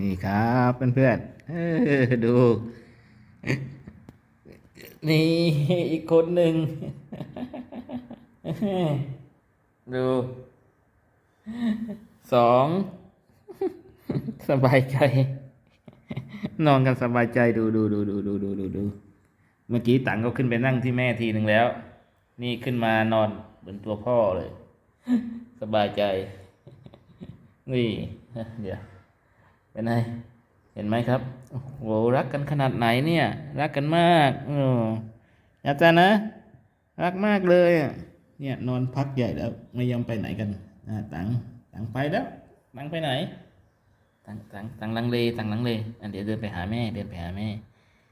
นี่ครับเพื่อนๆเออดูนี่อีกคนหนึ่งดูสองสบายใจ นอนกันสบายใจดูดูดูดูดูดูดูดูเมื่อกี้ตังก็ขึ้นไปนั่งที่แม่ทีหนึ่งแล้ว นี่ขึ้นมานอนบนตัวพ่อเลย สบายใจ นี่เดี๋ยว เป็นไงเห็นไหมครับโอ้โหรักกันขนาดไหนเนี่ย รักกันมากโอ้อาจารย์นะ รักมากเลยเนี่ยนอนพักใหญ่แล้วไม่ยอมไปไหนกันอ่าตังตังไปแล้วตังไปไหนตังตังตังลังเลตังลังเลอันเดี๋ยวเดินไปหาแม่ เดินไปหาแม่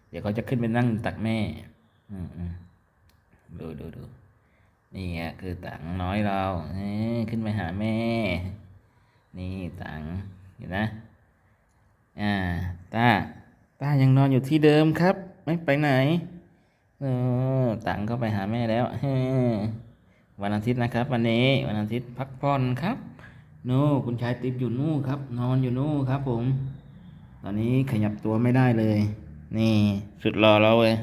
เดี๋ยวเขาจะขึ้นไปนั่งตักแม่ อืมอืมดูดูดูนี่ไงคือตังน้อยเราเอ้ขึ้นไปหาแม่ นี่ตังเห็นนะ อ่าตาตายังนอนอยู่ที่เดิมครับ ไม่ไปไหนเออตังก็ไปหาแม่แล้ววันอาทิตย์นะครับ วันนี้วันอาทิตย์พักผ่อนครับนู่คุณชายติ๊บอยู่นู่ครับ นอนอยู่นู่ครับผม ตอนนี้ขยับตัวไม่ได้เลย นี่สุดรอเราเลย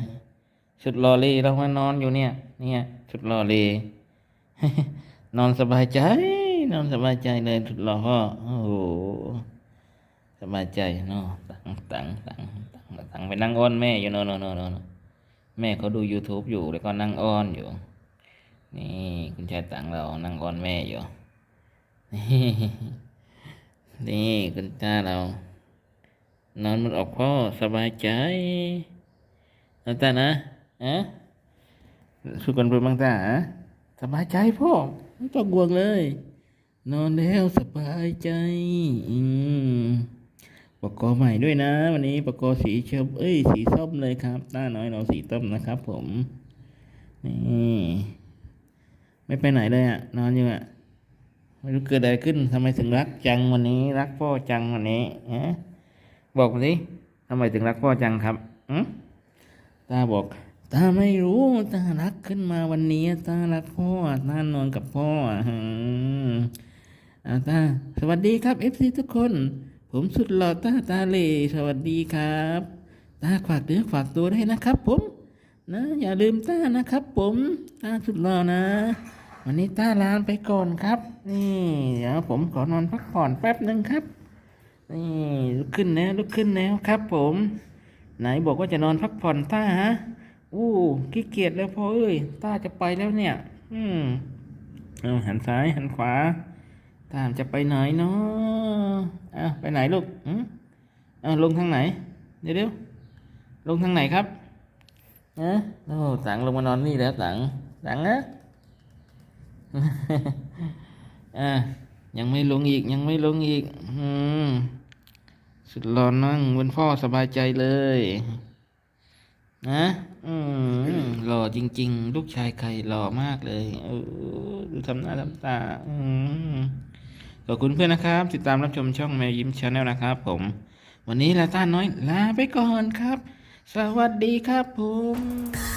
สุดรอเลยเรามานอนอยู่เนี่ย เนี่ยสุดรอเลยนอนสบายใจ นอนสบายใจเลยสุดรอพ่อโอ้โห สบายใจเนาะตังตังตังตังตังไปนั่งอ้อนแม่อยู่โน่นโน่นโน่นน่นแม่เขาดู YouTube อยู่แล้วก็นั่งอ้อนอยู่ นี่คุณชายตังเรานั่งอ้อนแม่อยู่ นี่คุณตาเรา นอนมันออกพ่อสบายใจนะตานะอะสุกันเพื่อนบ้างตาอะสบายใจพ่อไม่ต้องห่วงเลย นอนแล้วสบายใจ อืม ปากกอใหม่ด้วยนะ วันนี้ปากกอสีชมเอ้ยสีส้มเลยครับต้าน้อยเราสีต้มนะครับ ผมนี่ไม่ไปไหนเลยอะ นอนอยู่อะไม่รู้เกิดอะไรขึ้นทำไมถึงรักจังวันนี้ รักพ่อจังวันนี้ฮะบอกมาสิทำไมถึงรักพ่อจังครับอืมตาบอกตาไม่รู้ตารักขึ้นมาวันนี้ตารักพ่อตานอนกับพ่ออืมอาตาสวัสดีครับเอฟซีทุกคน ผมสุดหล่อตาตาเหลสวัสดีครับตาฝากเนื้อฝากตัวได้นะครับผมนะอย่าลืมตานะครับ ผมตาสุดหล่อนะ วันนี้ต้าลาไปก่อนครับ นี่เดี๋ยวผมขอนอนพักผ่อนแป๊บหนึ่งครับ นี่ลุกขึ้นแล้วลุกขึ้นแล้วครับ ผม ไหนบอกว่าจะนอนพักผ่อนต้าฮะอู้ขี้เกียจแล้วพ่อเอ้ยต้าจะไปแล้วเนี่ย อืมเอาหันซ้ายหันขวา ตามจะไปไหนเนาะเอาไปไหนลูกอืมเอาลงทางไหน เดี๋ยวเดี๋ยวลงทางไหนครับเอะโอ้ตังลงมานอนนี่แล้วตังตังนะอะยังไม่ลงอีกยังไม่ลงอีก อืมสุดหล่อนั่งบนพ่อสบายใจเลย นะอืมหล่อจริง ๆ ลูกชายใครหล่อมากเลยเออดูทำหน้าทำตา อืม ขอบคุณเพื่อนนะครับ ติดตามรับชมช่องแมวยิ้มชาแนลนะครับ ผม วันนี้ลาต้าน้อยลาไปก่อนครับ สวัสดีครับผม